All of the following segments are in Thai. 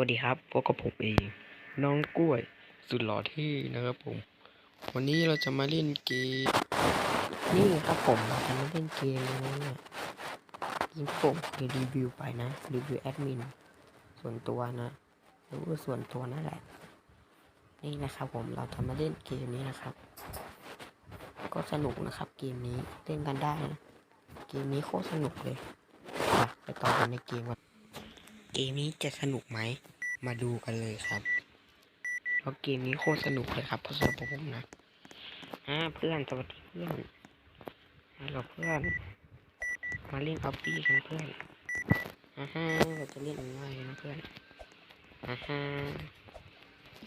วัสดีครับพบกับผมเองน้องกล้วย สุดหล่อที่นะครับผม วันนี้เราจะมาเล่นเกมนี่ครับผมเราจะมาเล่นเกมนะเนี่ยที่ผมเคยรีวิวไปนะรีวิวแอดมินส่วนตัวนะหรือว่าส่วนตัวนั่นแหละ นี่นะครับผมเราจะมาเล่นเกมนี้นะครับ ก็สนุกนะครับเกมนี้เล่นกันได้นะเกมนี้โคตรสนุกเลยไปต่อกันในเกมกัน เกมนี้จะสนุกไหม มาดูกันเลยครับ เพราะเกมนี้โคตรสนุกเลยครับเพราะสำหรับผมนะอ่าเพื่อนสวัสดีเพื่อนฮัลโหลเพื่อน มาเล่นออฟฟี่กันเพื่อนอ่าฮะเราจะเล่นง่ายนะเพื่อนอ่าฮะ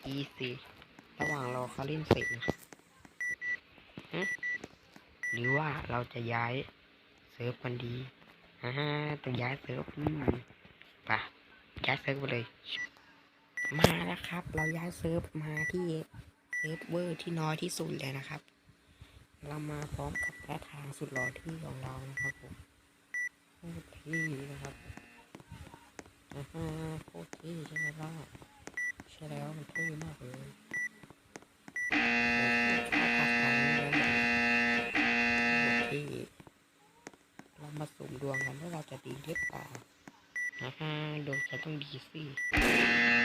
อีซีระหว่างรอเขาเล่นเสร็จนะครับหรือว่าเราจะย้ายเซิร์ฟมันดีอ่าฮะต้องย้ายเซิร์ฟอืมไปะ ย้ายเซิร์ฟไปเลย มาแล้วครับ เราย้ายเซิร์ฟมาที่เซิร์ฟเวอร์ที่น้อยที่สุดเลยนะครับ เรามาพร้อมกับแพททางสุดหล่อที่ของเรานะครับผมโคตรที่นะครับอ่าฮะโคตรที่ใช่ไหมล่ะใช่แล้วมันเท่มากเลยชอบพักทางนี้แล้วเนี่ยโคตรที่เรามาสุ่มดวงกันว่าเราจะดีหรือเปล่า อ่าฮะดวงจะต้องดีสิ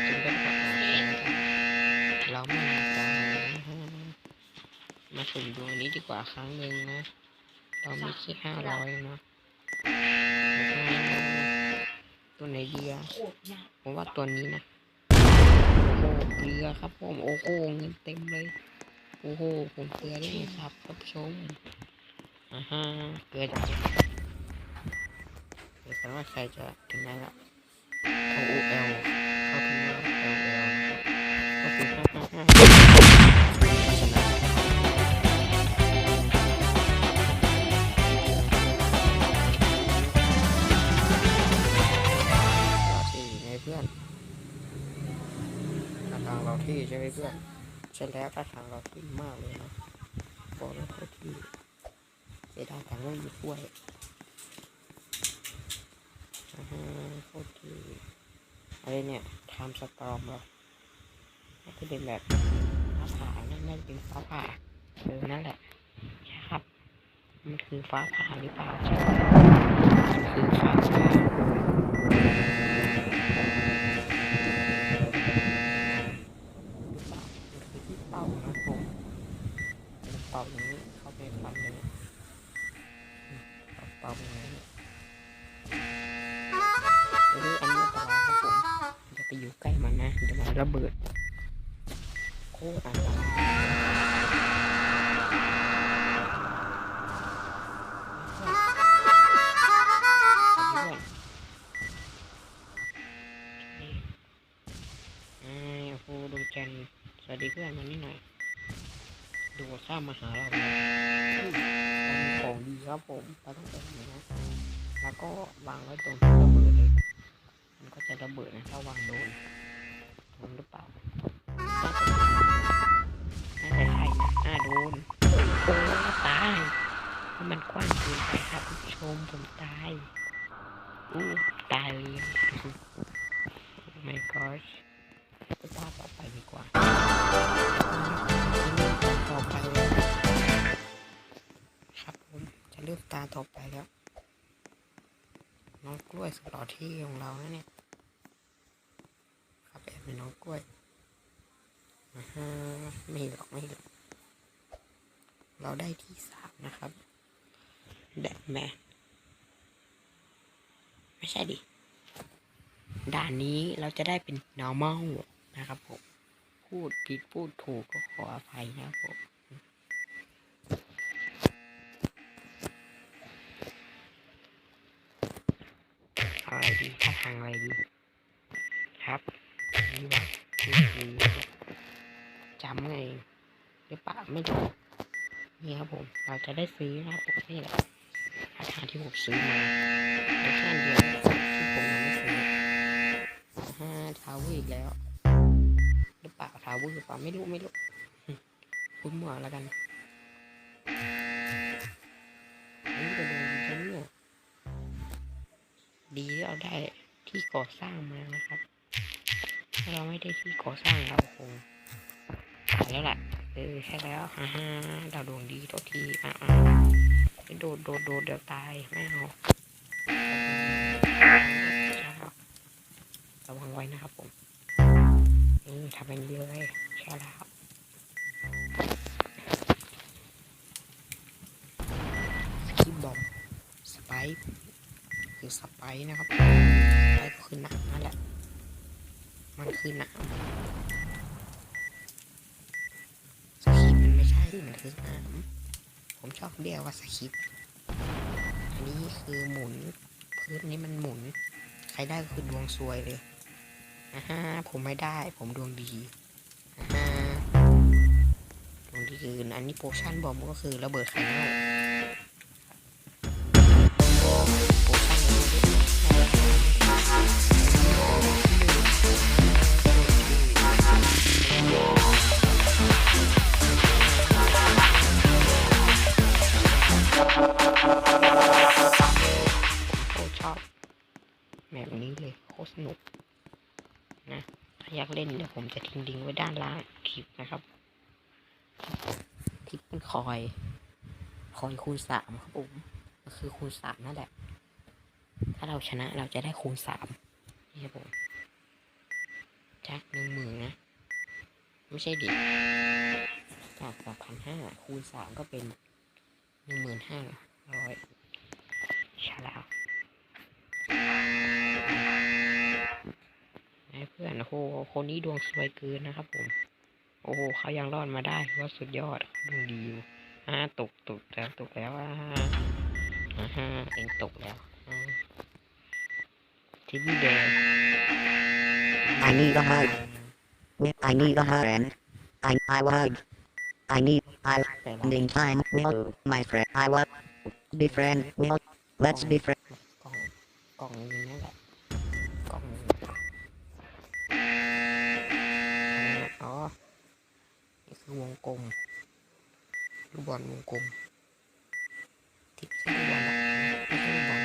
จนเป็นแบบเราไม่แน่ใจนะฮะมาสุ่มดวงนี้ดีกว่าครั้งหนึ่งนะ เราไม่ใช่ห้าร้อยนะตัวไหนดีอะผมว่าตัวนี้นะโอ้โหเกลือครับผมโอ้โหเงินเต็มเลย โอ้โหผมเกลือได้ไงครับท่านผู้ชมอ่าฮะเกลือจาก กันว่าใครจะถึงไหนละเข้า OL เข้าถึงแล้ว LL ก็คือห้าห้าห้าเพราะฉะนั้นเราที่ไงเพื่อนท่าทางเราที่ใช่ไหมเพื่อนใช่แล้วท่าทางเราที่มากเลยนะบอกแล้วโคตรที่เสียดายแต่ไม่มีถ้วย อ่าฮะโคตรที่อะไรเนี่ยไทำสตอมเหรอน่าจะเป็นแบบฟ้าผ่านั่นน่าจะเป็นฟ้าผ่าเออนั่นแหละใช่ครับ มันคือฟ้าผ่าหรือเปล่าใช่คือฟ้าผ่าเป่านคือที่เป่านะผมเป่าอย่างนี้เข้าไปฟันเลยอืมเอาเป่าอย่าง อยู่ใกล้มันนะเดี๋ยวมันระเบิดโคตรอันตรายสวัสดีเพื่อนมานี่หน่อยดูข้ามมาหาเราเลยเรามีของดีครับผมเราต้องเป็นนะแล้วก็วางไว้ตรงที่เระเบิดเลย มันก็จะระเบิดนะถ้าวางโดนโดนหรือเปล่าน่าจะใช่นะน่าโดนโอ้ตายเพราะมันกว้างเกินไปครับคุณผู้ชมผมตายอู้ตายเลย my gosh ไปภาพต่อไปดีกว่าต่อไปครับผมจะเลือกตาต่อไปแล้วน้องกล้วยสุดหล่อที่ของเรานะเนี่ย ครับแอบเป็นน้องกล้วยอ่าไม่หรอกไม่หรอกเราได้ที่สามนะครับแดดแมไม่ใช่ดิด่านนี้เราจะได้เป็น normal นะครับผม พูดผิดพูดถูกก็ขออภัยนะครับผมอาอะไรดีท่าทางอะไรดี ครับ นี่วะจำไงหรือเปล่าไม่รู้นี่ครับผม เราจะได้ซื้อนะครับผมนี่แหละท่าทาที่ผมซื้อมาแต่แค่เดียวที่ผมยังไม่ซื้อห้าทาวเวอร์อีกแล้วหรือเปล่าทาวเวอร์หรือเปล่าไม่รู้ไม่รู้คุณหมวแล้วกันนี่จะโดนดีจังเนี่ยดีที่เราได้ที่ก่อสร้างมานะครับ ถ้าเราไม่ได้ที่ก่อสร้างเราคงตายแล้วแหละเออใช่แล้วฮ่าฮ่าดาวดวงดีตัวทีอะอะโดดโดดโดดเดี๋ยวตายไม่เอาระวังไว้นะครับผมนี่ทำเป็นนี้เลยใช่แล้วสกิปบอมสไปค์คือสไปค์นะครับ คือหนามสคริปมันไม่ใช่มันคือหนามผมชอบเรียกว่าสคริปอันนี้คือหมุน พื้นนี้มันหมุน ใครได้ก็คือดวงซวยเลยอ่าฮะผมไม่ได้ ผมดวงดีอ่าฮะดวงดีคืออันนี้โพชั่นบอมก็คือระเบิดไข่เน่า แบบนี้เลยโคตรสนุกนะถ้าอยากเล่นเดี๋ยวผมจะทิ้งลิงก์ไว้ด้านล่างคลิปนะครับคลิปเป็นคอย คอยคูณสามครับผมก็คือคูณสามนั่นแหละ ถ้าเราชนะเราจะได้คูณสามนี่ครับผมจากหนึ่งหมื่นนะ ไม่ใช่ดิจากสามพันห้าคูณสามก็เป็นหนึ่งหมื่นห้าร้อยใช่แล้ ไอ้เพื่อนโอ้โหคนนี้ดวงสวยเกินนะครับผม โอ้โหเขายังรอดมาได้ถือว่าสุดยอดดวงดีอยู่อ่าตกตกแล้วตกแล้วอ่าอ่าฮะเองตกแล้วอ่าทิปแดง I need a hug. I need a friend. I I hug. I need I แต่ละ spending time with my friend. I want be friend. Well, let's be friend. กล่องกล่องนี้ นี่คือวงกลมลูกบอลวงกลมที่ไม่ใช่ลูกบอลหรอกไม่ใช่ลูกบอล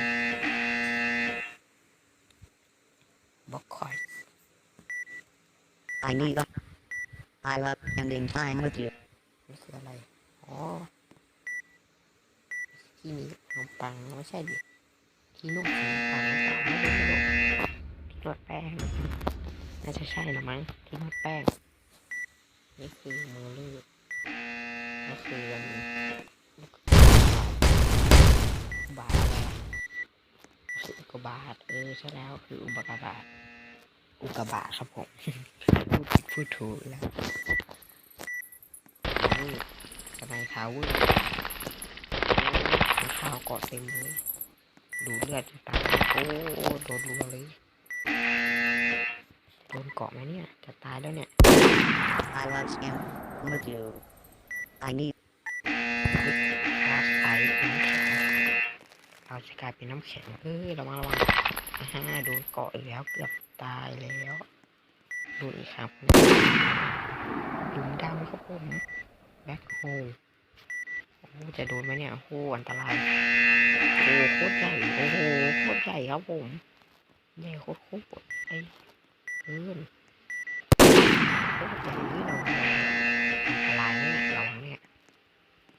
บล็อกคอย I need a. I love spending time with you. นี่คืออะไร อ๋อ ที่มีขนมปังไม่ใช่ดิที่นุ่มขนมปังหรือเปล่าไม่รู้ไม่รู้ที่นวดแป้ง น่าจะใช่นะมั้งที่นวดแป้ง นี่คือมือลูกก็คืออันนี้บาทอะไรอะคืออุกกาบาตเออใช่แล้วคืออุกกาบาตอุกกาบาตครับผมพูดผิดพูดถูกแล้วนี่สบายขาวเวืดข้าวเกาะเต็มเลยดูเลือดจะตายโอ้โดนรัวเลยโดนเกาะไหมเนี่ยจะตายแล้วเนี่ย I love spending with you. I need เราจะกลายเป็นน้ำแข็งเราจะกลายเป็นน้ำแข็งเฮ้ยระวังระวังอ่าฮะโดนเกาะอีกแล้วเกือบตายแล้วดนอีกครับหลุมดำครับผมแบ็คโฮโอ้จะโดนไหมเนี่ยโอ้โหอันตรายโอ้โหโคตรใหญ่โอ้โหโคตรใหญ่ครับผมใหญ่โคตรโคตรไอ้เกิน อันตายเนี่ยระวังเนี่ย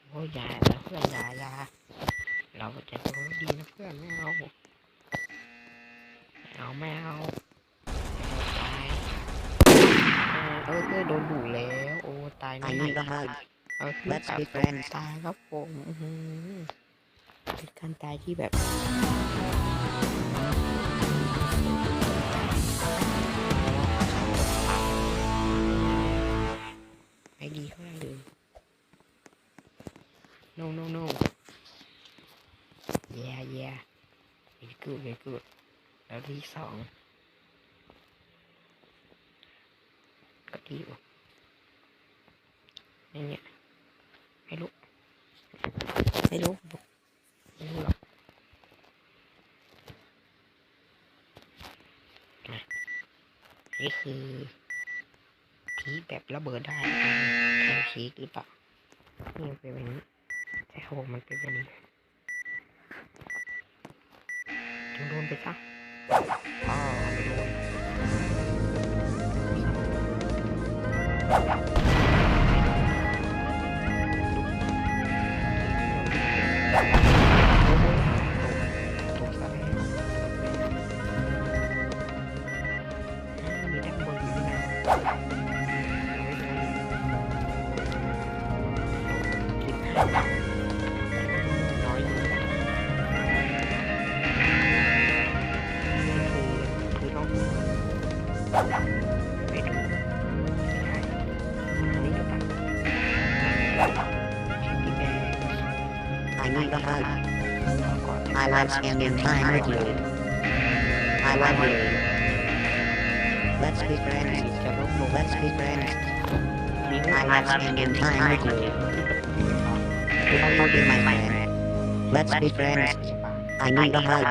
โอ้ยอย่านะเพื่อนอย่าอย่าเราจะดนไม่ดีนะเพื่อนไม่เอาไม่เอาไม่เอาตายเออเออโดนดุแล้ว โอ้ตาย I แน่ะเอาที่ Let's แบบ be friends. ตายครับผมอือหือเป็นการตายที่แบบ no no no yeah yeah very good very good แล้วที่สองก็ดีอยู่นี่เนี่ยไม่รู้ ไม่รู้ไม่รู้หรอกนี่คือพีแบบระเบิดได้แทนพีคหรือเปล่านี่เป็นแบบนี้ ใจผมมันเป็นอย่างนี้จึงโดนไปซะอาอโดน I need a hug. ก่อน I love spending time with you. I love you. Let's be friends. Let's be friends. มี I love spending time with you. Will you be my friend? Let's be friends. I need a hug.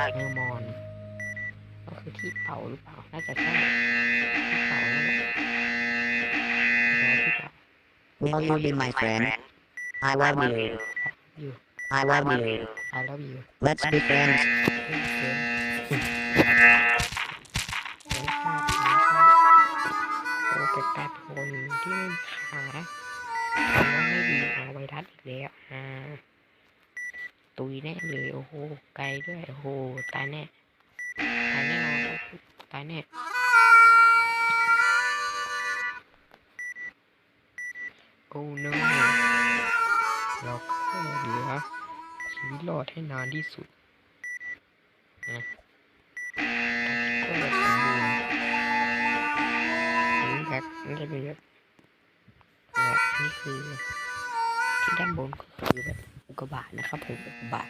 ก็คือที่เป่าหรือเปล่า น่าจะใช่ที่เป่านั่นแหละแล้วที่เป่า Will you be my friend? I love you. อยู่ I love you. I love you Let's be friends. เพื่อนเพื่อนโอ้ชอบโอ้แต่แต่คนที่ไม่มีขาถือว่าไม่ดีเอาไวรัสอีกแล้วอ่าตุยแน่เลยโอ้โหไกลด้วยโอ้โหตายแน่ตายแน่นอนตายแน่โอ้ no เราแค่เหลือ ชีวิตรอดให้นานที่สุดนะก็เลยสมบูรณ์นี่แบบนี่จะเป็นแบบแบบนี่คือที่ด้านบนก็คือแบบอุกกาบาตนะครับผมอุกกาบาต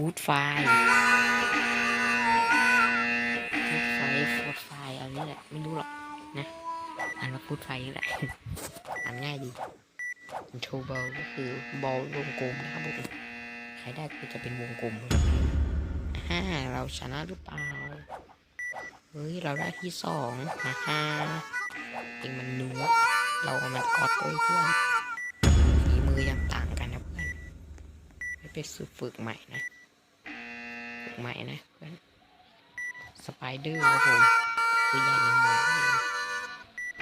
ฟูดไฟฟูดไฟฟูดไฟอันนี้แหละ ไม่รู้หรอกนะอ่านว่าฟูดไฟนี่แหละอ่านง่ายดีโชว์บอลก็คือบอลวงกลมนะครับผมใครได้ก็จะเป็นวงกลมเลยห้าเราชนะหรือเปล่า เฮ้ย เราได้ที่สองนะฮะเองมันนูบเราเอามันกอดด้วยเพื่อนฝีมือยังต่างกันนะเพื่อนไม่ไปฝึกฝึกใหม่นะ ใหม่นะเพื่อนสไปเดอร์ครับผมคือใหญ่ยังมือ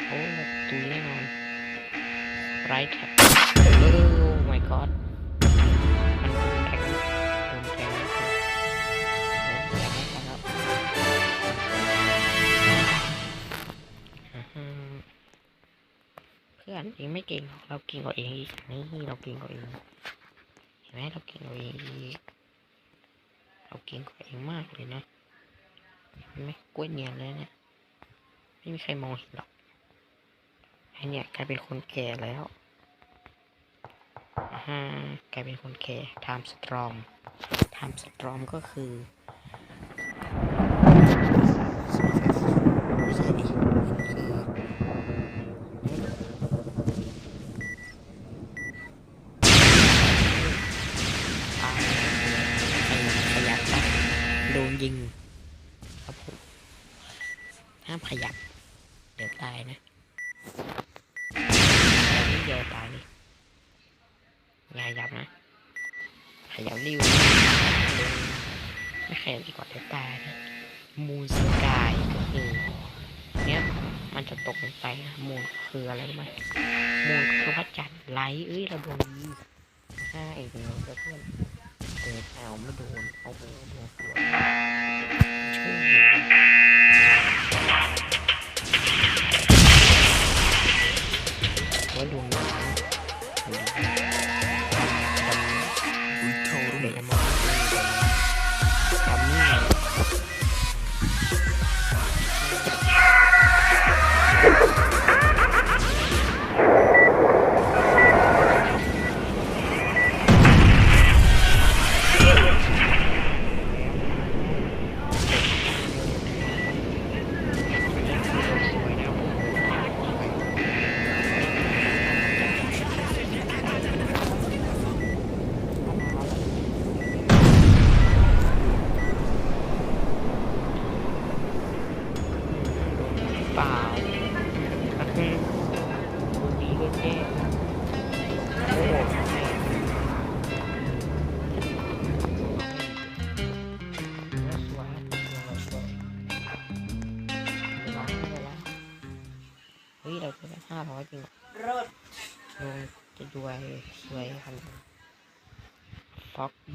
โอ้ตุยแน่นอนไรแท็บโอ้ my god มันโดนแทงโดนแทงครับอยากให้เขาครับอืมเพื่อนเองไม่เก่งหรอกเราเก่งกว่าเองอีกนี่เราเก่งกว่าเองเห็นไหมเราเก่งกว่าเองอีก เราเก่งกว่าเองมากเลยนะเห็นไหมกล้วยเนียนเลยเนี่ย ไม่มีใครมองเห็นหรอกไอเนี่ยกลายเป็นคนแก่แล้วฮ่าฮะกลายเป็นคนแก่ไทม์สตรอมไทม์สตรอมก็คือ นยิงครับผมห้ามขยับ เดี๋ยวตายนะนี่เดี๋ยวตายนี่อย่าขยับนะขยับนิ้วไม่ขยับดีกว่าเดี๋ยวตายนะมูนสกายก็คือเนี้ยมันจะตกลงไปนะมูนคืออะไรรู้ไหมมูนคือพระจันทร์ไลท์เอ้ยเราโดนดีห้าเอกเดียวเพื่อน เดเอาไม่โดนเอาโอ้โดนสวยช่วยว่าดวงน้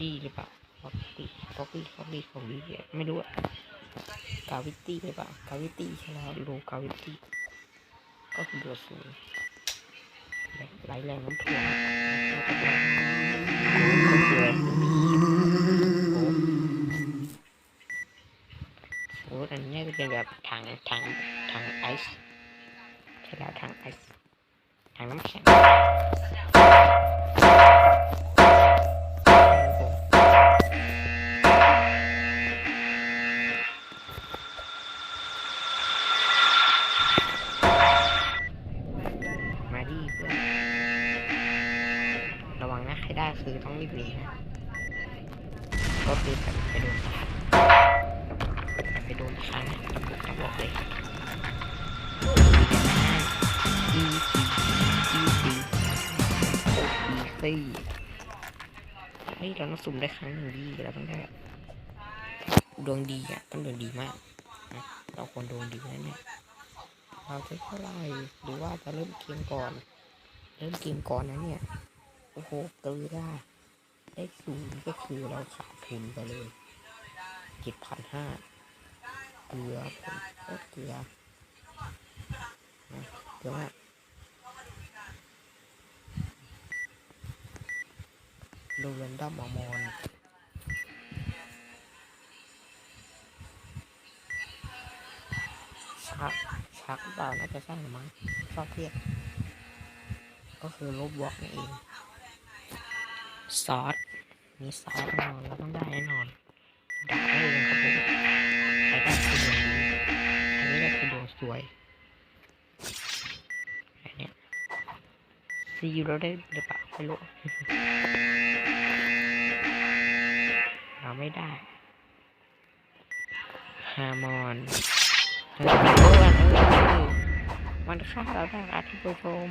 ดี้หรือเปล่าฟอกดี้ฟอกดี้ฟ็อกดี้ของดีไม่รู้อะกาวิตี้หรือเปล่ากาวิตี้ใช่แล้วโลกาวิตี้ก็คือตัวสูงไหลแรงน้ำท่วมโอ้อันนี้จะเป็นแบบถังถังถังไอซ์ใช่แล้วถังไอซ์ถังน้ำแข็ง ไปโดนทหารนะตำรวจจะบอกเลยอีซีอีซีอีซีเฮ้ยเราต้องสุ่มได้ครั้งหนึ่งดีเราต้องได้ดวงดีอะต้องดวงดีมากนะเราควรดวงดีนะเนี่ยเราจะเท่าไรหรือว่าจะเริ่มเกมก่อน เริ่มเกมก่อนนะเนี่ยโอ้โหเกลือได้ศูนย์ก็คือเราขาดทุนไปเลยเจ็ดพันห้า กลือผมโคตรเกลือเกลือมากโดเรนดัมอมอนชักชักเปล่าน่าจะใช่หรือมั้งชอบเทียบก็คือลบบล็อกนั่นเอง ซอส มีซอสแน่นอนเราต้องได้แน่นอน ซีอูเราได้หรือเปล่าไม่รู้เราไม่ได้ฮาร์มอนเฮ้ยมันฆ่าเราได้ครับท่านผู้ชม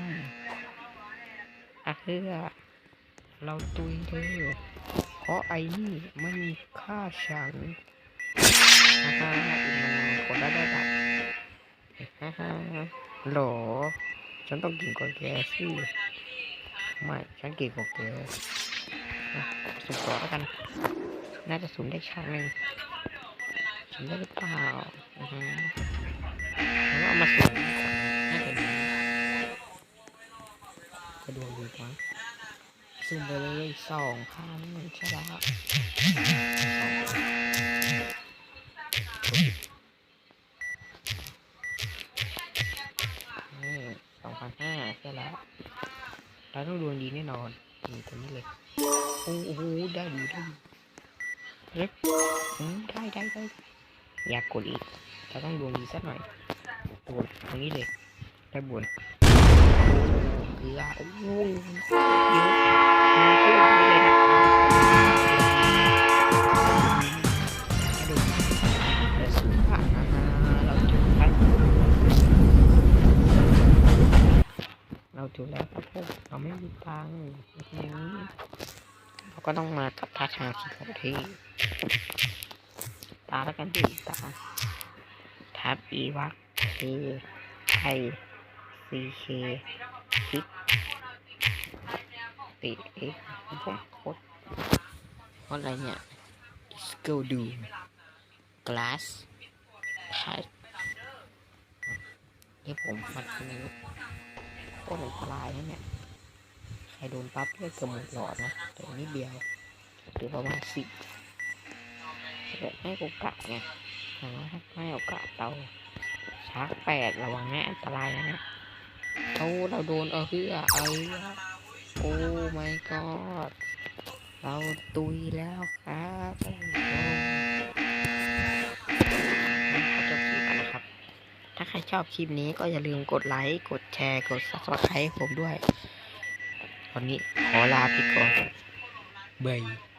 อะเพื่อเราตุยเธอเพราะไอ้นี่มันฆ่าฉันฮ่าฮ่าอีกมันคนละได้ไดับฮ่าฮ่าโหลฉันต้องกินกว่าแกสิ ไม่ฉันกินกว่าแกนะสุ่มต่อแล้วกัน น่าจะสุ่มได้ครั้งหนึ่งสุ่มได้หรือเปล่าอือฮึแล้วเอามาสุ่มนน่าจะดีจะดวงดีกว่าซุ่มไปเลยสองพันใช่แล้ว เราต้องดวงดีแน่นอนนี่ตัวนี้เลย โอ้โห ได้ดีได้ดีเล็กได้ได้ได้ อยากกดอีก เราต้องดวงดีสักหน่อยกดตรงนี้เลย ได้บุญเกลือโอ้โหเยอะ เราถูกแล้วครับพวกเราไม่มีตังค์นี้เราก็ต้องมากับท่าทางที่ของที่ตาแล้วกันดีตาทับอีวักเคไทยซีเคคิดติเอ๊ะผมโคตรอะไรเนี่ย skill do glass touch นี่ผมมันคือ โคตรอันตรายนะเนี่ยใครโดนปั๊บเลือดเกือบหมดหลอดนะแต่นิดเดียวหรือประมาณสิบแบบให้โอกาสไงอย่างน้อยให้โอกาสเราชาร์จแปดระวังนะอันตรายนะเนี่ยเอาเราโดนเออเพื่อเออโอ้ my god เราตุยแล้วครับ ถ้าใครชอบคลิปนี้ก็อย่าลืมกดไลค์ กดแชร์ กด subscribe ผมด้วย ตอนนี้ขอลาไปก่อนบาย